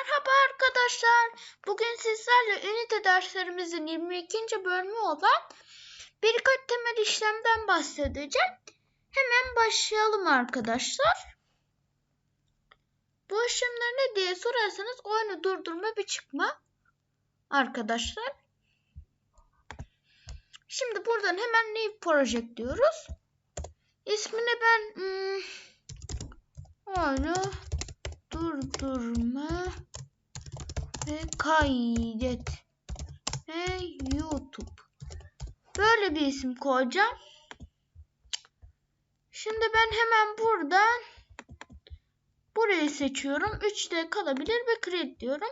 Merhaba arkadaşlar. Bugün sizlerle ünite derslerimizin 22. bölümü olan birkaç temel işlemden bahsedeceğim. Hemen başlayalım arkadaşlar. Bu işlemler ne diye sorarsanız oyunu durdurma bir çıkma arkadaşlar. Şimdi buradan hemen new project diyoruz. İsmini ben hmm, oyunu durdurma ve kaydet ve YouTube. Böyle bir isim koyacağım. Şimdi ben hemen buradan burayı seçiyorum. 3D kalabilir ve create diyorum.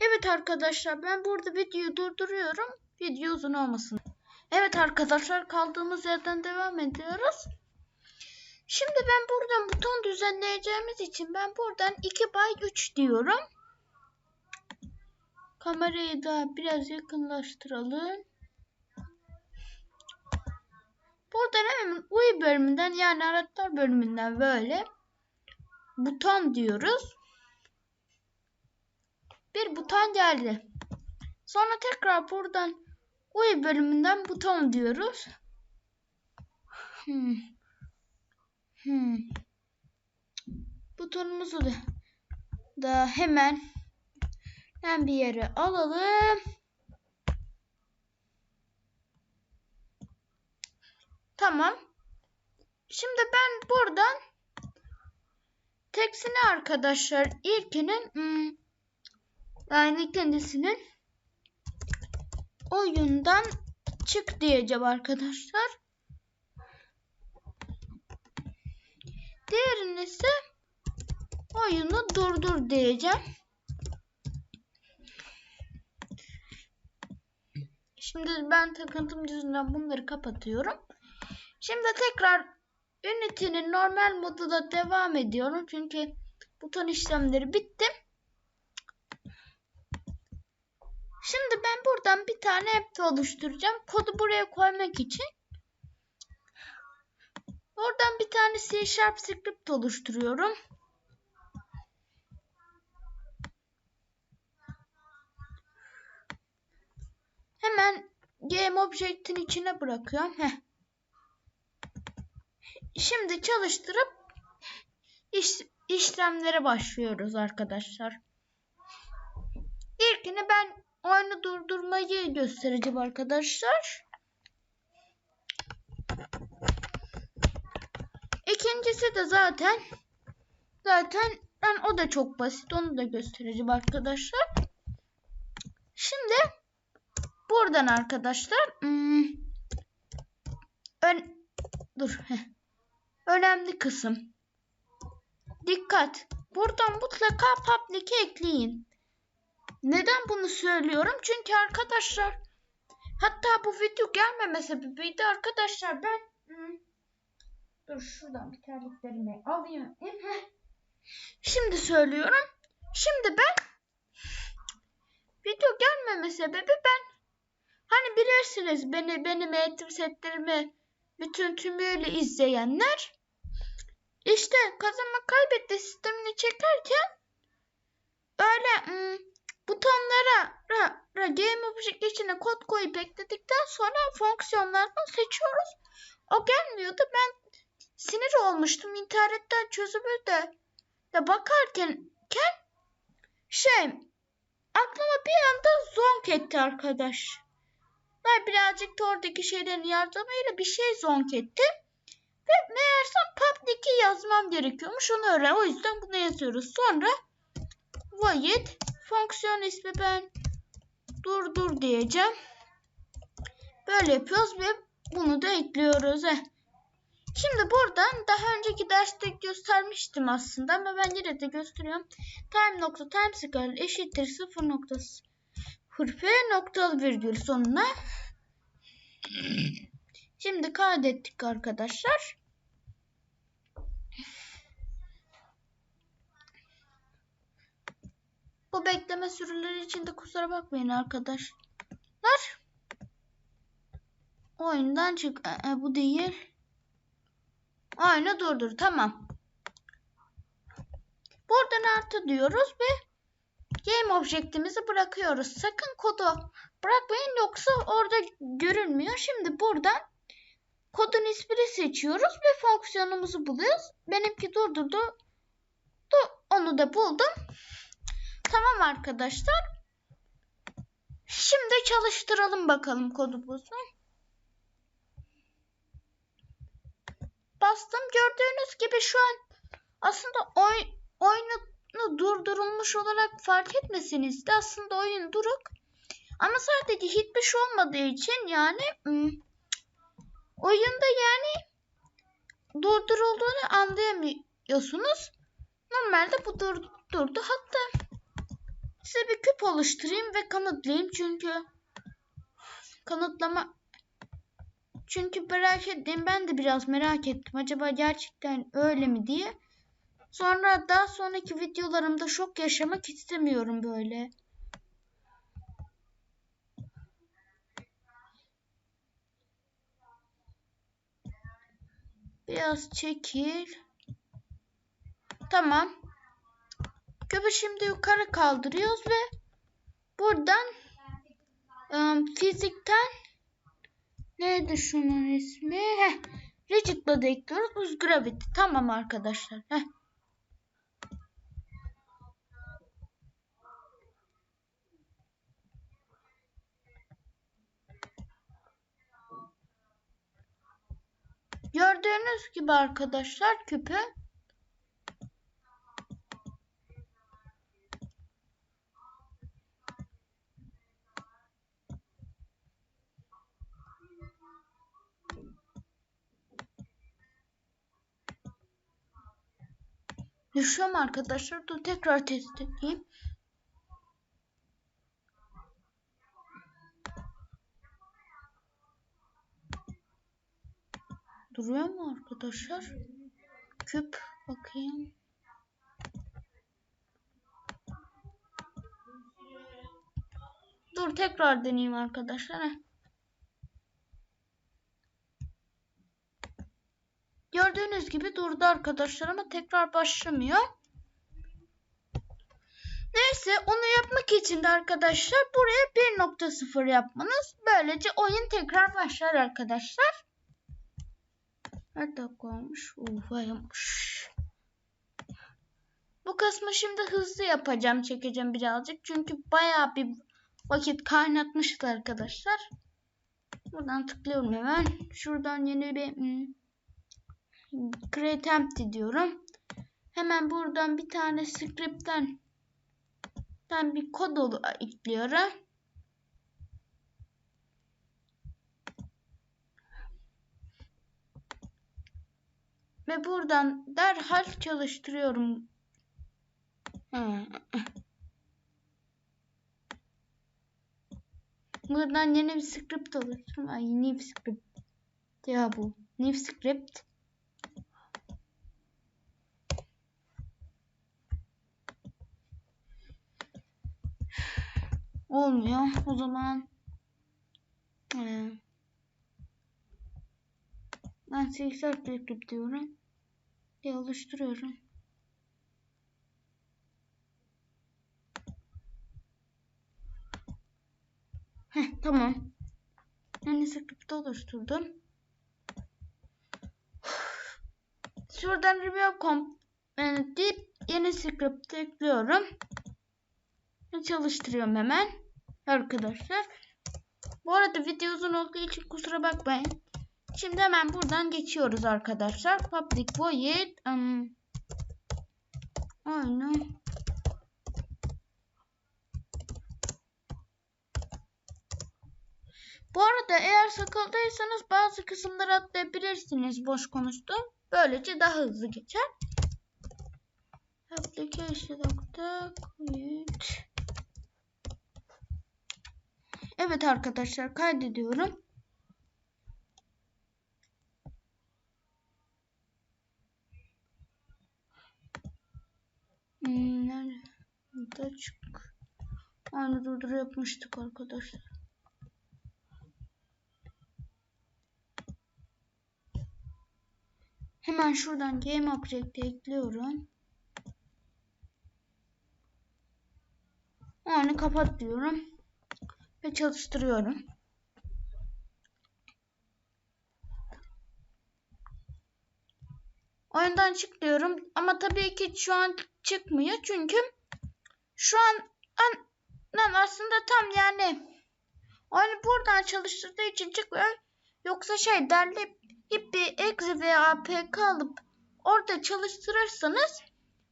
Evet arkadaşlar ben burada videoyu durduruyorum. Video uzun olmasın. Evet arkadaşlar kaldığımız yerden devam ediyoruz. Şimdi ben buradan buton düzenleyeceğimiz için ben buradan 2 by 3 diyorum. Kamerayı da biraz yakınlaştıralım. Buradan hemen UI bölümünden yani araçlar bölümünden böyle buton diyoruz. Bir buton geldi. Sonra tekrar buradan UI bölümünden buton diyoruz. Hmm. Hmm. Butonumuzu da, da hemen hemen bir yere alalım. Tamam. Şimdi ben buradan teksini arkadaşlar ilkinin hmm, yani kendisinin oyundan çık diyeceğim arkadaşlar. Diğerini ise oyunu durdur diyeceğim. Şimdi ben takıntım yüzünden bunları kapatıyorum. Şimdi tekrar Unity'nin normal modunda devam ediyorum. Çünkü buton işlemleri bitti. Şimdi ben buradan bir tane app oluşturacağım. Kodu buraya koymak için. Oradan bir tane C Sharp script oluşturuyorum. Hemen game object'in içine bırakıyorum. Heh. Şimdi çalıştırıp iş, işlemlere başlıyoruz arkadaşlar. İlkini ben oyunu durdurmayı göstereceğim arkadaşlar. İkincisi de zaten zaten ben o da çok basit. Onu da göstereceğim arkadaşlar. Şimdi buradan arkadaşlar hmm, ön, dur önemli kısım. Dikkat. Buradan mutlaka public'i ekleyin. Neden bunu söylüyorum? Çünkü arkadaşlar hatta bu video gelmeme sebebiydi arkadaşlar ben hmm, Dur şuradan bir terliklerimi alayım. Şimdi söylüyorum. Şimdi ben video gelmeme sebebi ben hani bilirsiniz beni benim eğitim setlerimi bütün tümüyle izleyenler işte kazanma kaybetti sistemini çekerken öyle ım, butonlara ra, ra, game object içine kod koyup ekledikten sonra fonksiyonlardan seçiyoruz. O gelmiyordu. Ben sinir olmuştum internetten çözümü de, de bakarken ken, şey aklıma bir anda zonk etti arkadaş. Ben birazcık da oradaki şeylerin yardımıyla bir şey zonk etti. Ve meğersem public'i yazmam gerekiyormuş. Onu öğren. O yüzden bunu yazıyoruz. Sonra void fonksiyon ismi ben dur dur diyeceğim. Böyle yapıyoruz ve bunu da ekliyoruz. Heh. Şimdi buradan daha önceki derste göstermiştim aslında ama ben yine de gösteriyorum. Time nokta time eşittir 0 noktası hırfe noktalı virgül sonuna. Şimdi kaydettik arkadaşlar. Bu bekleme süreleri için de kusura bakmayın arkadaşlar. Oyundan çık. E, bu değil. Aynı durdur. Tamam. Buradan artı diyoruz ve game object'imizi bırakıyoruz. Sakın kodu bırakmayın yoksa orada görünmüyor. Şimdi buradan kodun ismini seçiyoruz ve fonksiyonumuzu buluyoruz. Benimki durdurdu. Du onu da buldum. Tamam arkadaşlar. Şimdi çalıştıralım bakalım kodumuzu. Bastım. Gördüğünüz gibi şu an aslında oy, oyunu durdurulmuş olarak fark etmesiniz de aslında oyun duruk. Ama sadece hiçbir şey olmadığı için yani ım, oyunda yani durdurulduğunu anlayamıyorsunuz. Normalde bu dur durdu. Hatta size bir küp oluşturayım ve kanıtlayayım çünkü kanıtlama çünkü merak ettim ben de biraz merak ettim acaba gerçekten öyle mi diye. Sonra daha sonraki videolarımda şok yaşamak istemiyorum böyle. Biraz çekil. Tamam. Küpü şimdi yukarı kaldırıyoruz ve buradan ıı, fizikten neydi şunun ismi? Heh, rigid body ekliyoruz. Buz gravity. Tamam arkadaşlar. Heh. Gördüğünüz gibi arkadaşlar küpü Düşüyorum arkadaşlar. Dur tekrar test edeyim. Duruyor mu arkadaşlar? Küp bakayım. Dur tekrar deneyeyim arkadaşlar. Heh. Gördüğünüz gibi durdu arkadaşlar ama tekrar başlamıyor. Neyse onu yapmak için de arkadaşlar buraya 1.0 yapmanız. Böylece oyun tekrar başlar arkadaşlar. Her dakika olmuş. Uf olmuş. Bu kısmı şimdi hızlı yapacağım. Çekeceğim birazcık. Çünkü bayağı bir vakit kaynatmıştı arkadaşlar. Buradan tıklıyorum hemen. Şuradan yeni bir hmm, create empty diyorum. Hemen buradan bir tane script'ten ben bir kod ekliyorum. Ve buradan derhal çalıştırıyorum. Buradan yeni bir script oluşturuyorum. Ay new script. Ya bu. New script. Olmuyor. O zaman ee, ben 84 script diyorum. Diye oluşturuyorum. Heh, tamam. Yeni script oluşturdum. Şuradan remove component deyip yeni script ekliyorum. Çalıştırıyorum hemen. Arkadaşlar. Bu arada video uzun olduğu için kusura bakmayın. Şimdi hemen buradan geçiyoruz arkadaşlar. Public void um, aynı Bu arada eğer sakıldıysanız bazı kısımları atlayabilirsiniz boş konuştum. Böylece daha hızlı geçer. Application nokta Evet arkadaşlar kaydediyorum. Nerede çık? Aynı durdur yapmıştık arkadaşlar. Hemen şuradan game object'e ekliyorum. Onu kapat diyorum. Ve çalıştırıyorum. Oyundan çık diyorum. Ama tabii ki şu an çıkmıyor. Çünkü şu an an, aslında tam yani oyunu buradan çalıştırdığı için çıkmıyor. Yoksa şey derleyip bir exe veya apk alıp orada çalıştırırsanız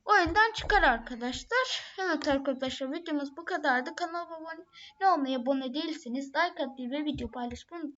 oyundan çıkar arkadaşlar. Evet arkadaşlar videomuz bu kadardı. Kanalıma abone olmayı abone değilseniz like atmayı ve video paylaşmayı.